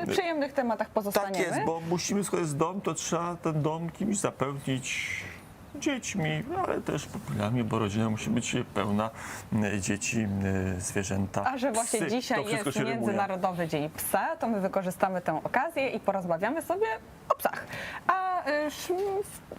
przy przyjemnych tematach Tak pozostaniemy. jest, bo musimy, skoro jest dom, to trzeba ten dom kimś zapełnić dziećmi, ale też pupilami, bo rodzina musi być pełna e, dzieci, e, zwierzęta. A że właśnie psy. dzisiaj jest. Międzynarodowy Dzień Psa, to my wykorzystamy tę okazję i porozmawiamy sobie o psach. A y,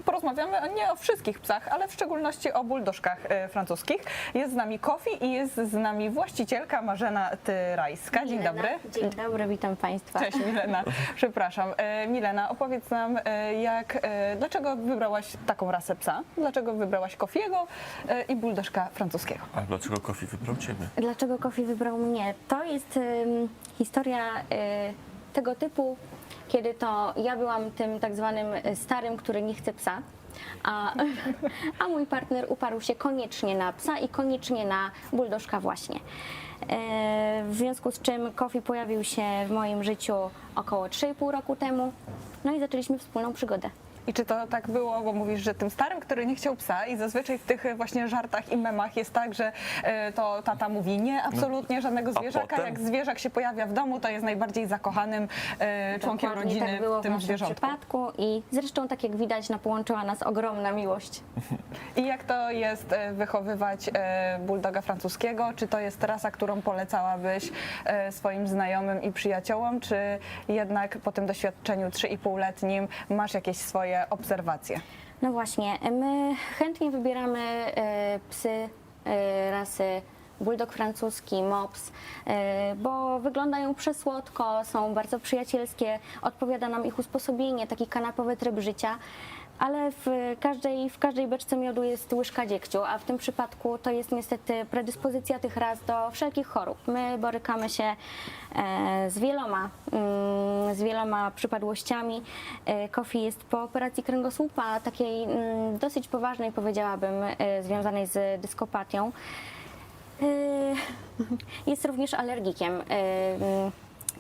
porozmawiamy nie o wszystkich psach, ale w szczególności o buldożkach y, francuskich. Jest z nami Kofi i jest z nami właścicielka Marzena Tyrajska. Dzień Milena. dobry. Dzień dobry, witam Państwa. Cześć Milena, przepraszam. E, Milena, opowiedz nam, jak, dlaczego wybrałaś taką rasę psa? Dlaczego wybrałaś Kofiego i buldożka francuskiego? A dlaczego Kofi wybrał ciebie? Dlaczego Kofi wybrał mnie? To jest historia y, tego typu, kiedy to ja byłam tym tak zwanym y, starym, który nie chce psa. A, a mój partner uparł się koniecznie na psa i koniecznie na buldożka właśnie. E, W związku z czym Kofi pojawił się w moim życiu około 3,5 roku temu. No i zaczęliśmy wspólną przygodę. I czy to tak było, bo mówisz, że tym starym, który nie chciał psa i zazwyczaj w tych e, właśnie żartach i memach jest tak, że e, to tata mówi nie, absolutnie żadnego zwierzaka. potem? Jak zwierzak się pojawia w domu, to jest najbardziej zakochanym e, członkiem Dokładnie rodziny tak było w tym w zwierzątku. przypadku i zresztą tak jak widać, no, połączyła nas ogromna miłość. I jak to jest wychowywać e, bulldoga francuskiego? Czy to jest rasa, którą polecałabyś e, swoim znajomym i przyjaciołom, czy jednak po tym doświadczeniu 3,5-letnim masz jakieś swoje obserwacje? No właśnie, my chętnie wybieramy e, psy e, rasy bulldog francuski, mops, e, bo wyglądają przesłodko, są bardzo przyjacielskie, odpowiada nam ich usposobienie, taki kanapowy tryb życia. Ale w każdej, w każdej beczce miodu jest łyżka dziegciu, a w tym przypadku to jest niestety predyspozycja tych ras do wszelkich chorób. My borykamy się e, z wieloma, mm, z wieloma przypadłościami. E, Kofi jest po operacji kręgosłupa, takiej mm, dosyć poważnej, powiedziałabym, e, związanej z dyskopatią. Jest również alergikiem.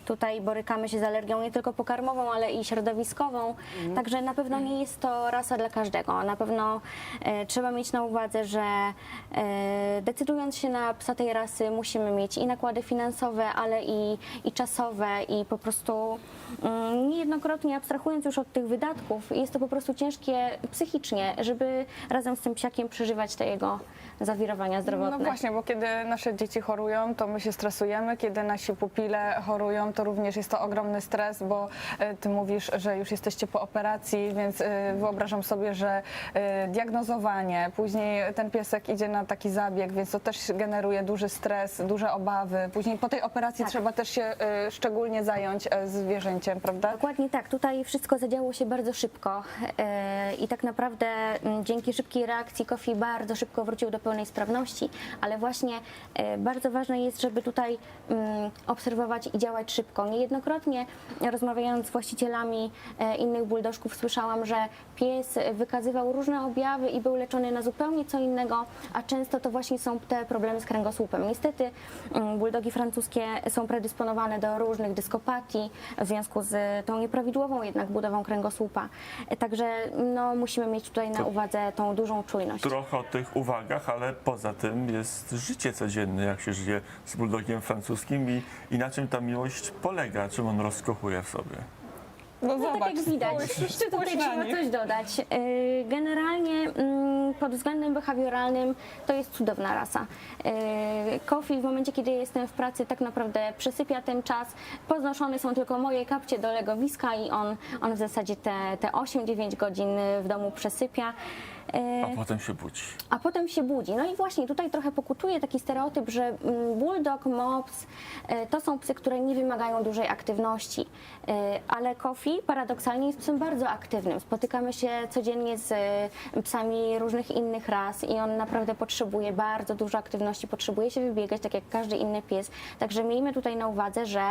Tutaj borykamy się z alergią nie tylko pokarmową, ale i środowiskową. Także na pewno nie jest to rasa dla każdego. Na pewno e, trzeba mieć na uwadze, że e, decydując się na psa tej rasy, musimy mieć i nakłady finansowe, ale i, i czasowe, i po prostu mm, niejednokrotnie abstrahując już od tych wydatków, jest to po prostu ciężkie psychicznie, żeby razem z tym psiakiem przeżywać te jego zawirowania zdrowotne. No właśnie, bo kiedy nasze dzieci chorują, to my się stresujemy, kiedy nasi pupile chorują, to również jest to ogromny stres, bo e, ty mówisz, że już jesteście po operacji, więc e, wyobrażam sobie, że e, diagnozowanie, później ten piesek idzie na taki zabieg, więc to też generuje duży stres, duże obawy. Później po tej operacji Tak. trzeba też się szczególnie zająć zwierzęciem, prawda? Dokładnie tak. Tutaj wszystko zadziało się bardzo szybko i tak naprawdę m, dzięki szybkiej reakcji Kofi bardzo szybko wrócił do pełnej sprawności, ale właśnie bardzo ważne jest, żeby tutaj mm, obserwować i działać szybko. Niejednokrotnie rozmawiając z właścicielami e, innych buldożków słyszałam, że pies wykazywał różne objawy i był leczony na zupełnie co innego, a często to właśnie są te problemy z kręgosłupem. Niestety mm, buldogi francuskie są predysponowane do różnych dyskopatii w związku z tą nieprawidłową jednak budową kręgosłupa. E, Także no, musimy mieć tutaj na uwadze tą dużą czujność. Trochę o tych uwagach, ale poza tym jest życie codzienne, jak się żyje z bulldogiem francuskim i, i na czym ta miłość polega, czym on rozkochuje w sobie. No, No, tak jak widać, jeszcze tutaj trzeba coś dodać. Yy, Generalnie mm, pod względem behawioralnym to jest cudowna rasa. Yy, Kofi w momencie, kiedy jestem w pracy, tak naprawdę przesypia ten czas. Poznoszone są tylko moje kapcie do legowiska i on, on w zasadzie te, te 8-9 godzin w domu przesypia. A potem się budzi. a potem się budzi. No i właśnie tutaj trochę pokutuje taki stereotyp, że mm, bulldog, mops e, to są psy, które nie wymagają dużej aktywności. E, Ale Kofi paradoksalnie jest psem bardzo aktywnym. Spotykamy się codziennie z e, psami różnych innych ras i on naprawdę potrzebuje bardzo dużo aktywności, potrzebuje się wybiegać, tak jak każdy inny pies. Także miejmy tutaj na uwadze, że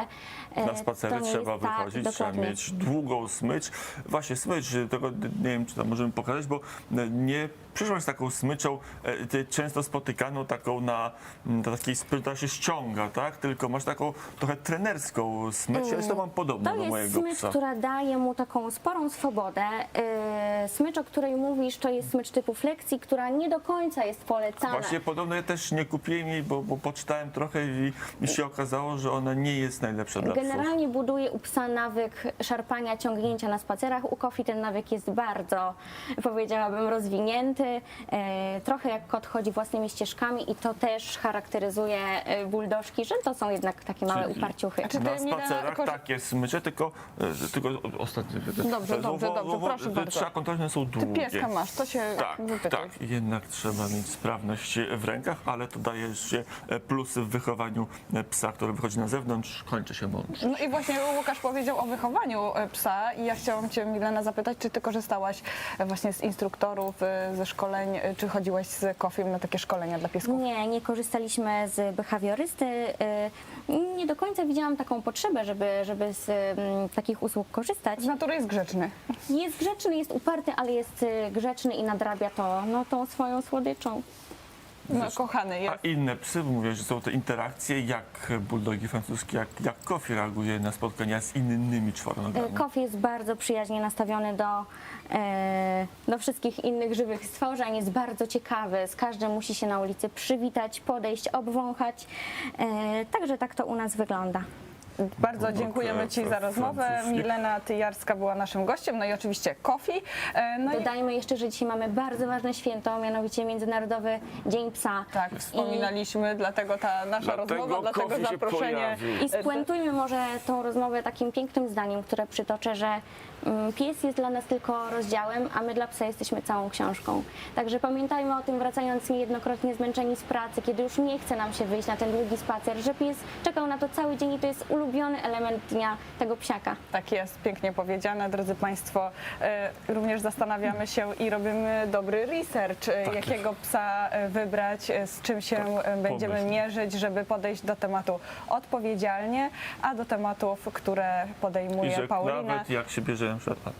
e, Na spacery trzeba jest, tak, wychodzić, trzeba dokładnie. mieć długą smycz. Właśnie smycz, tego nie wiem, czy tam możemy pokazać, bo nie przyszłaś z taką smyczą, e, często spotykaną taką na, na takiej smycz, która się ściąga, tak? Tylko masz taką trochę trenerską smycz, ja to mam podobną To do jest mojego smycz, psa. która daje mu taką sporą swobodę. Yy, Smycz, o której mówisz, to jest smycz typu flexi, która nie do końca jest polecana. Właśnie podobno ja też nie kupiłem jej, bo, bo poczytałem trochę i mi się okazało, że ona nie jest najlepsza dla psów. Generalnie buduje u psa nawyk szarpania, ciągnięcia na spacerach. U Kofi ten nawyk jest bardzo, powiedziałabym, rozwinięty. E, Trochę jak kot chodzi własnymi ścieżkami i to też charakteryzuje e, buldożki, że to są jednak takie małe Czyli- uparciuchy. Czy ty, Na spacerach korzy- takie smycze, tylko, e, tylko ostatnie. Dobrze, dobrze, dobrze, proszę bardzo. Trzeba kontrolne są Ty długie. pieska masz, to się Tak, wypytuj. tak. Jednak trzeba mieć sprawność w rękach, ale to daje e, plusy w wychowaniu psa, który wychodzi na zewnątrz, kończy się mądrze. No i właśnie Łukasz powiedział o wychowaniu psa i ja chciałam Cię, Milena, zapytać, czy Ty korzystałaś właśnie z instruktorów, ze szkoleń, e, czy chodziłaś z Kofiem na takie szkolenia dla piesków? Nie, nie korzystaliśmy z behawiorysty. Y, Nie do końca widziałam taką potrzebę, żeby, żeby z mm, takich usług korzystać. Z natury jest grzeczny. Jest grzeczny, jest uparty, ale jest y, grzeczny i nadrabia to no, tą swoją słodyczą. No, kochany A jest. inne psy, mówię, że są te interakcje, jak buldogi francuskie, jak, jak Kofi reaguje na spotkania z innymi czworonogami. Kof jest bardzo przyjaźnie nastawiony do, e, do wszystkich innych żywych stworzeń, jest bardzo ciekawy, z każdym musi się na ulicy przywitać, podejść, obwąchać. E, także tak to u nas wygląda. Bardzo dziękujemy Ci za rozmowę. Milena Tyjarska była naszym gościem, no i oczywiście Kofi. E, No i Dodajmy jeszcze, że dzisiaj mamy bardzo ważne święto, mianowicie Międzynarodowy Dzień Psa. tak, wspominaliśmy, dlatego ta nasza Dlatego rozmowa, dlatego zaproszenie. I spuentujmy może tą rozmowę takim pięknym zdaniem, które przytoczę, że mm, pies jest dla nas tylko rozdziałem, a my dla psa jesteśmy całą książką. Także pamiętajmy o tym, wracając niejednokrotnie zmęczeni z pracy, kiedy już nie chce nam się wyjść na ten długi spacer, że pies czekał na to cały dzień i to jest ulubiony element dnia tego psiaka. Tak jest, pięknie powiedziane, drodzy Państwo. E, Również zastanawiamy się i robimy dobry research, e, Tak jakiego psa e, wybrać, z czym się e, będziemy pomysł. mierzyć, żeby podejść do tematu odpowiedzialnie, a do tematów, które I podejmuje że Paulina. nawet jak się bierze na przykład